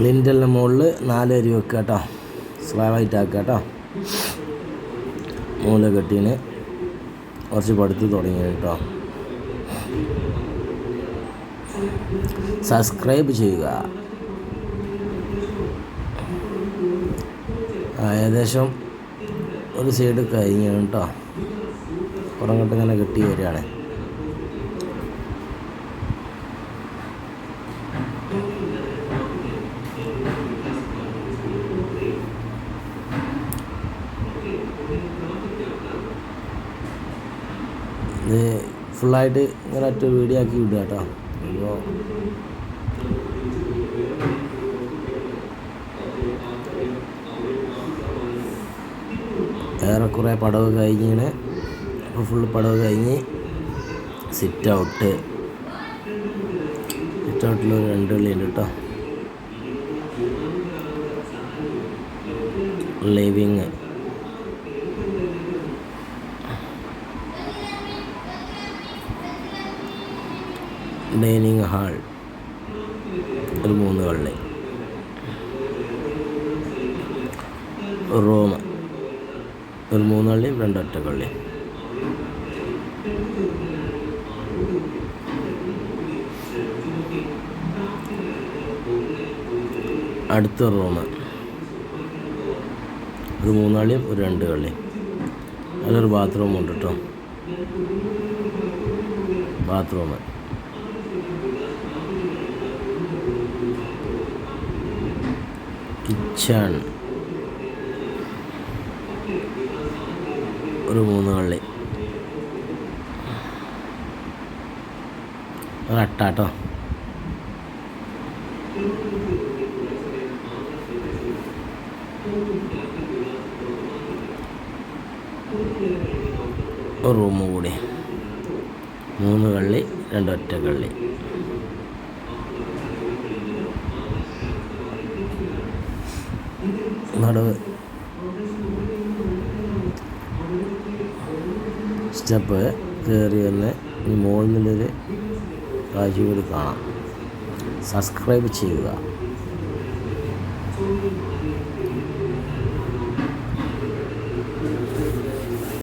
ലിന്റലിന്റെ മുകളിൽ നാല് അരി വെക്കുക കേട്ടോ സ്ലാവായിട്ട് ആക്കുക കേട്ടോ. മൂല കെട്ടീന് കുറച്ച് പടുത്ത് തുടങ്ങി കേട്ടോ. സബ്സ്ക്രൈബ് ചെയ്യുക. ഏകദേശം ഒരു സൈഡ് കഴിഞ്ഞു കേട്ടോ. പുറങ്ങോട്ട് ഇങ്ങനെ കെട്ടി വരികയാണ്. ഫുള്ളായിട്ട് ഇങ്ങനെ ഒറ്റ വീഡിയോ ആക്കി വിടുക കേട്ടോ. അപ്പോൾ ഏറെക്കുറെ പടവ് കഴിഞ്ഞാണ് അപ്പോൾ ഫുള്ള് പടവ് കഴിഞ്ഞ് സിറ്റ് ഔട്ട് സിറ്റ് ഔട്ടിൽ ഒരു രണ്ട് വെള്ളി ഉണ്ട് കേട്ടോ. ലിവിങ് ഡൈനിങ് ഹാൾ ഒരു മൂന്ന് കള്ളി. റൂം ഒരു മൂന്ന് കള്ളിയും രണ്ടൊറ്റ കള്ളി. അടുത്ത റൂം ഒരു മൂന്നാളിയും ഒരു രണ്ട് കള്ളിയും. അതിലൊരു ബാത്റൂം കേട്ടോ ബാത്റൂം. കിച്ചൺ ഒരു മൂന്ന് കള്ളി ഒരു റൂമ് കൂടി. മൂന്ന് കള്ളി രണ്ടൊറ്റ കള്ളി. നടുവ്. സ്റ്റെപ്പ് കയറി തന്നെ ഈ മുകളിൽ നിന്നൊരു കാഴ്ച കാണാം. സബ്സ്ക്രൈബ് ചെയ്യുക.